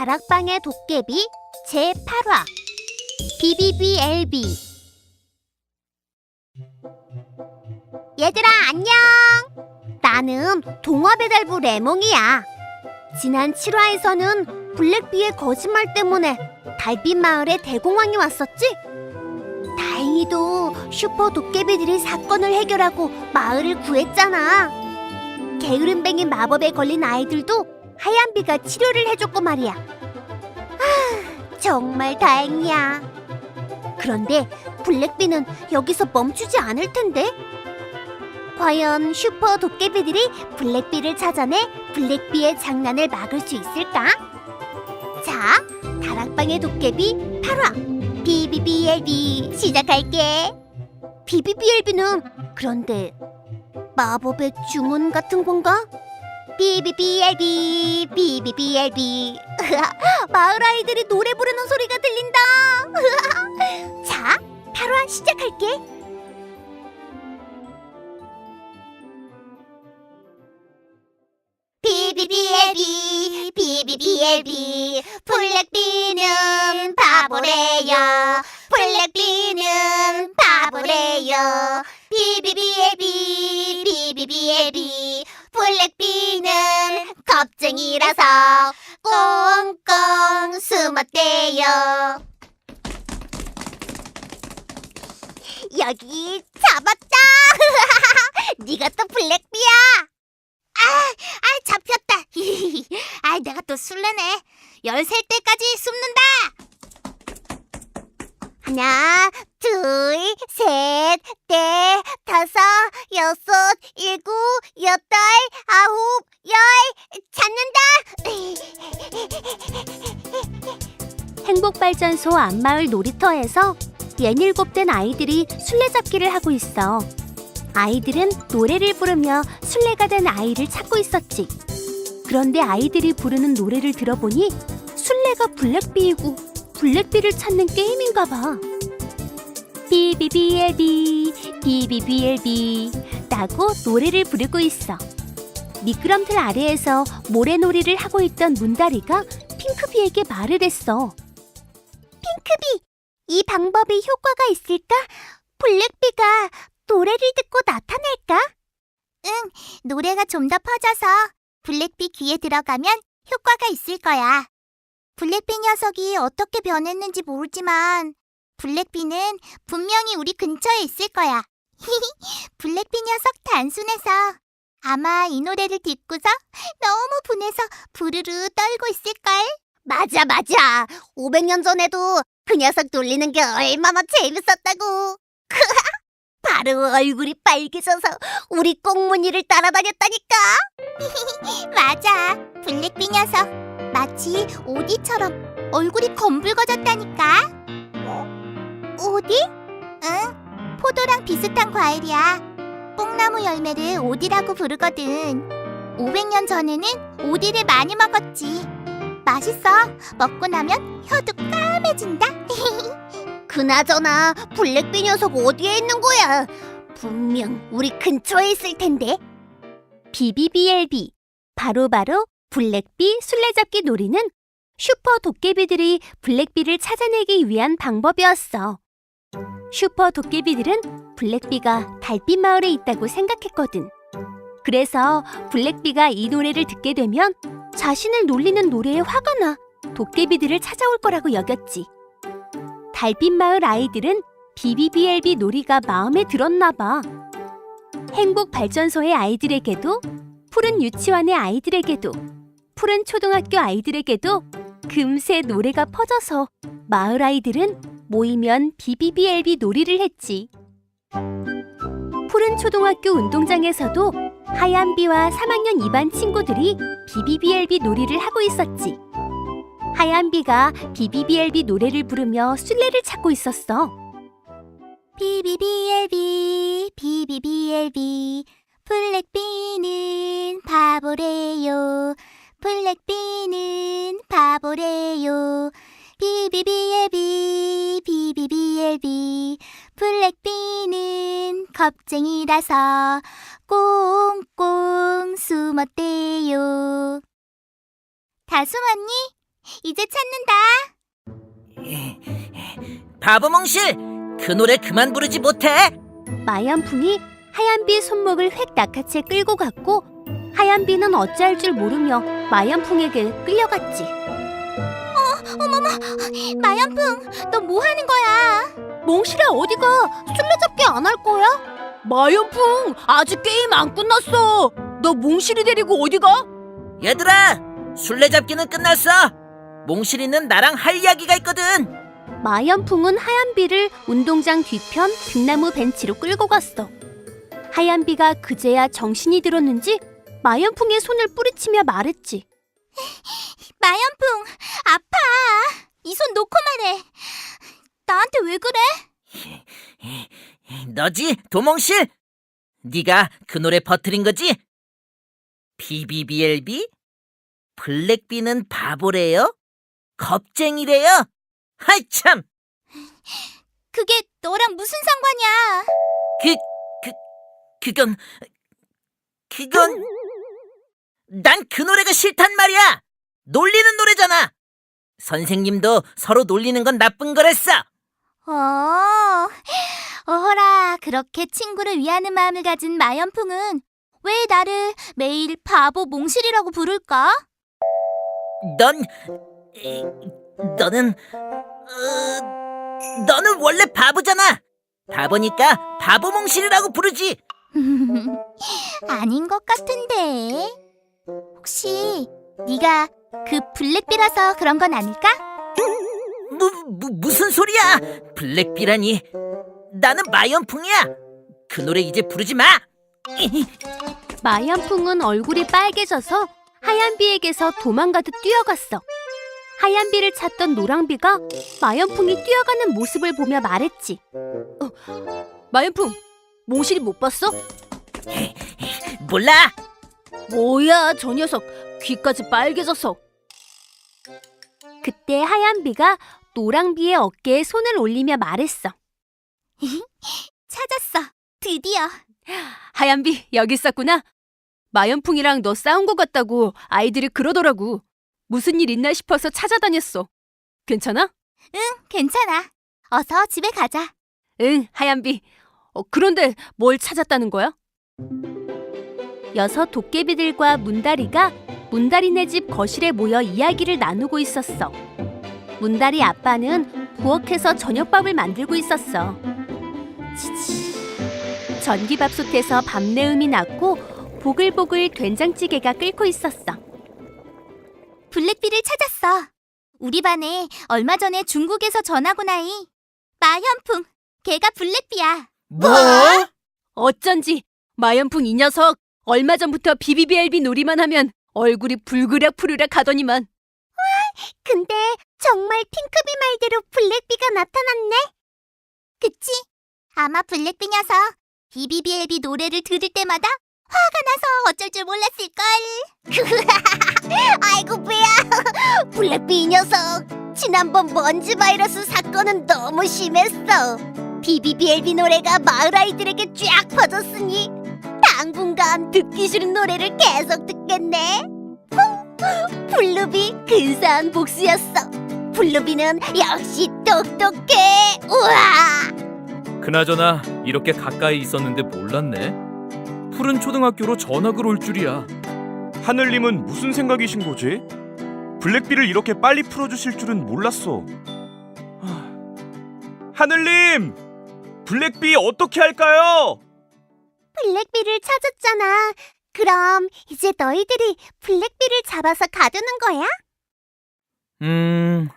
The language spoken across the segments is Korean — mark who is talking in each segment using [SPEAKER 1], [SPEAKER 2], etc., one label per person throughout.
[SPEAKER 1] 다락방의 도깨비 제8화. BBBLB 얘들아 안녕. 나는 동화배달부 레몽이야. 지난 7화에서는 블랙비의 거짓말 때문에 달빛 마을에 대공황이 왔었지? 다행히도 슈퍼 도깨비들이 사건을 해결하고 마을을 구했잖아. 게으름뱅이 마법에 걸린 아이들도 하얀비가 치료를 해줬고 말이야. 아, 정말 다행이야. 그런데 블랙비는 여기서 멈추지 않을 텐데? 과연 슈퍼 도깨비들이 블랙비를 찾아내 블랙비의 장난을 막을 수 있을까? 자, 다락방의 도깨비 8화 BBBLB 시작할게. BBBLB는 그런데 마법의 주문 같은 건가? BBBLB BBBLB 마을 아이들이 노래 부르는 소리가 들린다. 자 8화 시작할게. BBBLB BBBLB 블랙비는 바보래요 겁쟁이라서 꽁꽁 숨었대요. 여기 잡았다. 네가 또 블랙비야. 아, 아 잡혔다. 아 내가 또 술래네. 열셀 때까지 숨는다. 하나, 둘, 셋, 넷, 다섯, 여섯, 일곱, 여덟, 아홉, 열, 찾는다! 행복발전소 앞마을 놀이터에서 예닐곱 된 아이들이 술래잡기를 하고 있어. 아이들은 노래를 부르며 술래가 된 아이를 찾고 있었지. 그런데 아이들이 부르는 노래를 들어보니 술래가 블랙비이고 블랙비를 찾는 게임인가 봐. 비비비엘비 비비비엘비 라고 노래를 부르고 있어. 미끄럼틀 아래에서 모래놀이를 하고 있던 문다리가 핑크비에게 말을 했어. 핑크비, 이 방법이 효과가 있을까? 블랙비가 노래를 듣고 나타날까? 응, 노래가 좀 더 퍼져서 블랙비 귀에 들어가면 효과가 있을 거야. 블랙비 녀석이 어떻게 변했는지 모르지만 블랙비는 분명히 우리 근처에 있을 거야. 블랙비 녀석 단순해서 아마 이 노래를 듣고서 너무 분해서 부르르 떨고 있을걸. 맞아, 맞아. 500년 전에도 그 녀석 놀리는 게 얼마나 재밌었다고. 바로 얼굴이 빨개져서 우리 꽁무니를 따라다녔다니까. 맞아. 블랙비 녀석. 마치 오디처럼 얼굴이 검붉어졌다니까. 오디? 응. 포도랑 비슷한 과일이야. 뽕나무 열매를 오디라고 부르거든. 500년 전에는 오디를 많이 먹었지. 맛있어. 먹고 나면 혀도 까매진다. 그나저나 블랙비 녀석 어디에 있는 거야? 분명 우리 근처에 있을 텐데. BBBLB 바로바로 블랙비 술래잡기 놀이는 슈퍼 도깨비들이 블랙비를 찾아내기 위한 방법이었어. 슈퍼 도깨비들은 블랙비가 달빛 마을에 있다고 생각했거든. 그래서 블랙비가 이 노래를 듣게 되면 자신을 놀리는 노래에 화가 나 도깨비들을 찾아올 거라고 여겼지. 달빛 마을 아이들은 BBBLB 놀이가 마음에 들었나 봐. 행복 발전소의 아이들에게도 푸른 유치원의 아이들에게도 푸른 초등학교 아이들에게도 금세 노래가 퍼져서 마을 아이들은 모이면 BBBLB 놀이를 했지. 푸른 초등학교 운동장에서도 하얀 비와 3학년 2반 친구들이 BBBLB 놀이를 하고 있었지. 하얀 비가 BBBLB 노래를 부르며 술래를 찾고 있었어. BBBLB, BBBLB, 블랙비는 바보래요. 블랙비는 바보래요. BBBLB, BBBLB, 블랙비는 겁쟁이라서 꽁꽁 숨었대요. 다솜 언니,
[SPEAKER 2] 이제 찾는다.
[SPEAKER 3] 바보몽실! 그 노래 그만 부르지 못해?
[SPEAKER 2] 마연풍이 하얀비 손목을 획 낚아채 끌고 갔고 하얀비는 어찌할 줄 모르며 마연풍에게 끌려갔지. 마연풍, 너 뭐 하는 거야? 몽실아 어디가? 술래잡기 안 할 거야? 마연풍, 아직 게임 안 끝났어. 너 몽실이 데리고 어디가?
[SPEAKER 3] 얘들아! 술래잡기는 끝났어! 몽실이는 나랑 할 이야기가 있거든!
[SPEAKER 2] 마연풍은 하얀비를 운동장 뒤편 등나무 벤치로 끌고 갔어. 하얀비가 그제야 정신이 들었는지 마연풍의 손을 뿌리치며 말했지. 마연풍, 아파. 이 손 놓고 말해. 나한테 왜 그래?
[SPEAKER 3] 너지, 도몽실? 네가 그 노래 퍼뜨린 거지? BBBLB? 블랙비는 바보래요? 겁쟁이래요? 하이 참!
[SPEAKER 2] 그게 너랑 무슨 상관이야?
[SPEAKER 3] 그, 그, 그건, 그건, 난 그 노래가 싫단 말이야! 놀리는 노래잖아! 선생님도 서로 놀리는 건 나쁜 거랬어!
[SPEAKER 2] 어, 어허라, 그렇게 친구를 위하는 마음을 가진 마연풍은 왜 나를 매일 바보 몽실이라고 부를까?
[SPEAKER 3] 넌, 에, 너는, 어, 너는 원래 바보잖아! 바보니까 바보몽실이라고 부르지!
[SPEAKER 2] 아닌 것 같은데. 혹시 네가 그 블랙비라서 그런 건 아닐까?
[SPEAKER 3] 무, 무, 무슨 소리야! 블랙비라니! 나는 마연풍이야! 그 노래 이제 부르지 마!
[SPEAKER 2] 마연풍은 얼굴이 빨개져서 하얀비에게서 도망가듯 뛰어갔어. 하얀비를 찾던 노랑비가 마연풍이 뛰어가는 모습을 보며 말했지. 어, 마연풍, 몽실이 못 봤어?
[SPEAKER 3] 몰라!
[SPEAKER 2] 뭐야, 저 녀석 귀까지 빨개져서. 그때 하얀 비가 노랑 비의 어깨에 손을 올리며 말했어. 찾았어, 드디어. 하얀 비 여기 있었구나. 마연풍이랑 너 싸운 것 같다고 아이들이 그러더라고. 무슨 일 있나 싶어서 찾아다녔어. 괜찮아? 응, 괜찮아. 어서 집에 가자. 응, 하얀 비. 어, 그런데 뭘 찾았다는 거야? 여섯 도깨비들과 문다리가 문다리네 집 거실에 모여 이야기를 나누고 있었어. 문다리 아빠는 부엌에서 저녁밥을 만들고 있었어. 치치. 전기밥솥에서 밥내음이 났고 보글보글 된장찌개가 끓고 있었어. 블랙비를 찾았어. 우리 반에 얼마 전에 중국에서 전학 온 아이 마현풍. 걔가 블랙비야.
[SPEAKER 3] 뭐?
[SPEAKER 2] 어쩐지 마연풍 이 녀석 얼마 전부터 비비비엘비 놀이만 하면 얼굴이 불그락 푸르락 하더니만. 근데 정말 핑크비 말대로 블랙비가 나타났네. 그치? 아마 블랙비 녀석 비비비엘비 노래를 들을 때마다 화가 나서 어쩔 줄 몰랐을걸. 아이고 배야. 블랙비 이 녀석 지난번 먼지 바이러스 사건은 너무 심했어. 비비비엘비 노래가 마을 아이들에게 쫙 퍼졌으니 당분간 듣기 싫은 노래를 계속 듣겠네. 후, 블루비 근사한 복수였어. 블루비는 역시 똑똑해. 우와.
[SPEAKER 4] 그나저나 이렇게 가까이 있었는데 몰랐네. 푸른 초등학교로 전학을 올 줄이야.
[SPEAKER 5] 하늘님은 무슨 생각이신 거지? 블랙비를 이렇게 빨리 풀어주실 줄은 몰랐어. 하... 하늘님! 블랙비 어떻게 할까요?
[SPEAKER 2] 블랙비를 찾았잖아. 그럼 이제 너희들이 블랙비를 잡아서 가두는 거야?
[SPEAKER 4] 음,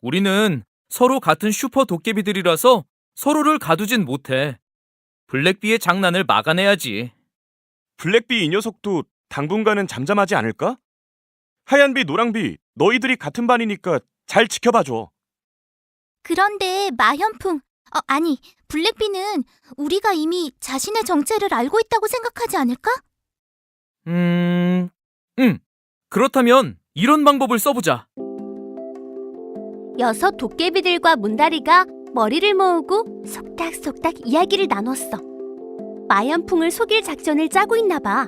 [SPEAKER 4] 우리는 서로 같은 슈퍼 도깨비들이라서 서로를 가두진 못해. 블랙비의 장난을 막아내야지.
[SPEAKER 5] 블랙비 이 녀석도 당분간은 잠잠하지 않을까? 하얀비, 노랑비, 너희들이 같은 반이니까 잘 지켜봐줘.
[SPEAKER 2] 그런데 마현풍, 어, 아니 블랙비는 우리가 이미 자신의 정체를 알고 있다고 생각하지 않을까?
[SPEAKER 4] 음, 응. 그렇다면 이런 방법을 써보자.
[SPEAKER 2] 여섯 도깨비들과 문다리가 머리를 모으고 속닥속닥 이야기를 나눴어. 마연풍을 속일 작전을 짜고 있나 봐.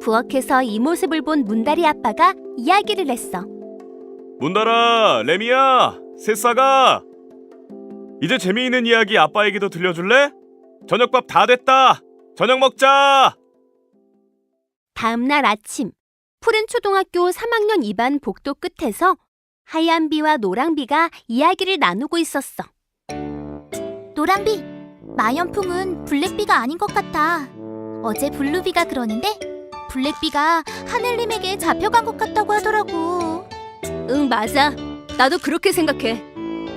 [SPEAKER 2] 부엌에서 이 모습을 본 문다리 아빠가 이야기를 했어.
[SPEAKER 5] 문달아, 레미야, 새싸가. 이제 재미있는 이야기 아빠에게도 들려줄래? 저녁밥 다 됐다. 저녁 먹자.
[SPEAKER 1] 다음 날 아침, 푸른 초등학교 3학년 2반 복도 끝에서 하얀 비와 노랑 비가 이야기를 나누고 있었어.
[SPEAKER 6] 노랑비, 마연풍은 블랙비가 아닌 것 같아. 어제 블루비가 그러는데 블랙비가 하늘님에게 잡혀간 것 같다고 하더라고.
[SPEAKER 1] 응, 맞아. 나도 그렇게 생각해.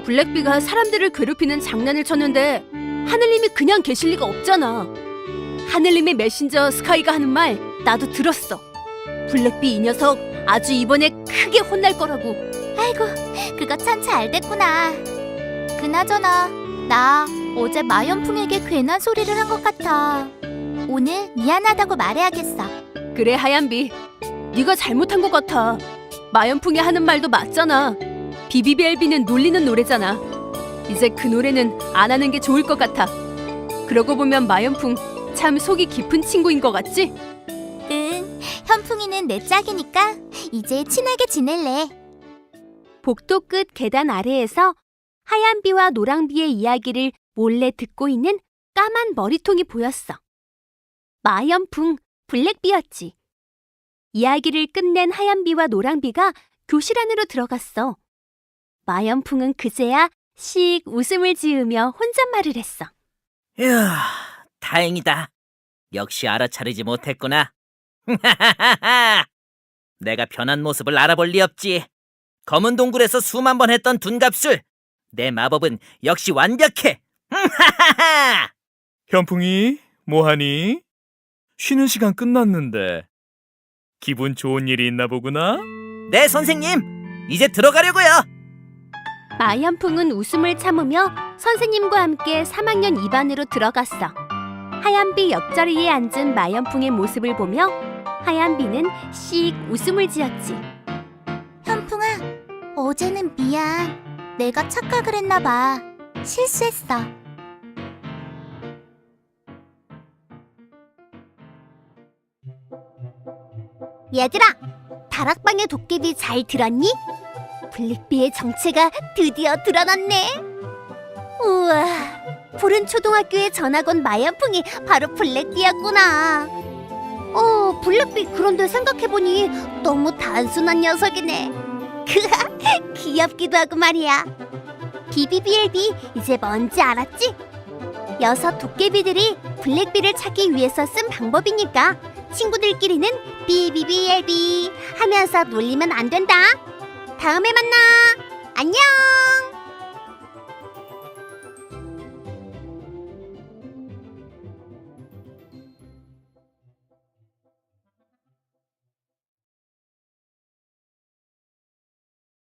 [SPEAKER 1] 블랙비가 사람들을 괴롭히는 장난을 쳤는데 하늘님이 그냥 계실 리가 없잖아. 하늘님의 메신저 스카이가 하는 말 나도 들었어. 블랙비 이 녀석 아주 이번에 크게 혼날 거라고.
[SPEAKER 6] 아이고, 그거 참 잘 됐구나. 그나저나 나 어제 마연풍에게 괜한 소리를 한 것 같아. 오늘 미안하다고 말해야겠어.
[SPEAKER 1] 그래 하얀비. 네가 잘못한 것 같아. 마연풍이 하는 말도 맞잖아. 비비비엘비는 놀리는 노래잖아. 이제 그 노래는 안 하는 게 좋을 것 같아. 그러고 보면 마연풍 참 속이 깊은 친구인 것 같지?
[SPEAKER 6] 응, 현풍이는 내 짝이니까 이제 친하게 지낼래.
[SPEAKER 1] 복도 끝 계단 아래에서 하얀 비와 노랑 비의 이야기를 몰래 듣고 있는 까만 머리통이 보였어. 마연풍 블랙비였지. 이야기를 끝낸 하얀 비와 노랑 비가 교실 안으로 들어갔어. 마연풍은 그제야 씩 웃음을 지으며 혼잣말을 했어.
[SPEAKER 3] 휴, 다행이다. 역시 알아차리지 못했구나. 내가 변한 모습을 알아볼 리 없지. 검은 동굴에서 수만 번 했던 둔갑술. 내 마법은 역시 완벽해.
[SPEAKER 4] 현풍이 뭐하니? 쉬는 시간 끝났는데 기분 좋은 일이 있나 보구나.
[SPEAKER 3] 네, 선생님. 이제 들어가려고요.
[SPEAKER 1] 마연풍은 웃음을 참으며 선생님과 함께 3학년 2반으로 들어갔어. 하얀비 옆자리에 앉은 마연풍의 모습을 보며 하얀비는 씩 웃음을 지었지.
[SPEAKER 6] 현풍아, 어제는 미안. 내가 착각을 했나 봐. 실수했어.
[SPEAKER 1] 얘들아, 다락방의 도깨비 잘 들었니? 블랙비의 정체가 드디어 드러났네. 우와, 푸른 초등학교에 전학 온 마연풍이 바로 블랙비였구나. 어, 블랙비 그런데 생각해보니 너무 단순한 녀석이네. 귀엽기도 하고 말이야. 비비비엘비 이제 뭔지 알았지? 여섯 도깨비들이 블랙비를 찾기 위해서 쓴 방법이니까 친구들끼리는 비비비엘비 하면서 놀리면 안 된다. 다음에 만나. 안녕.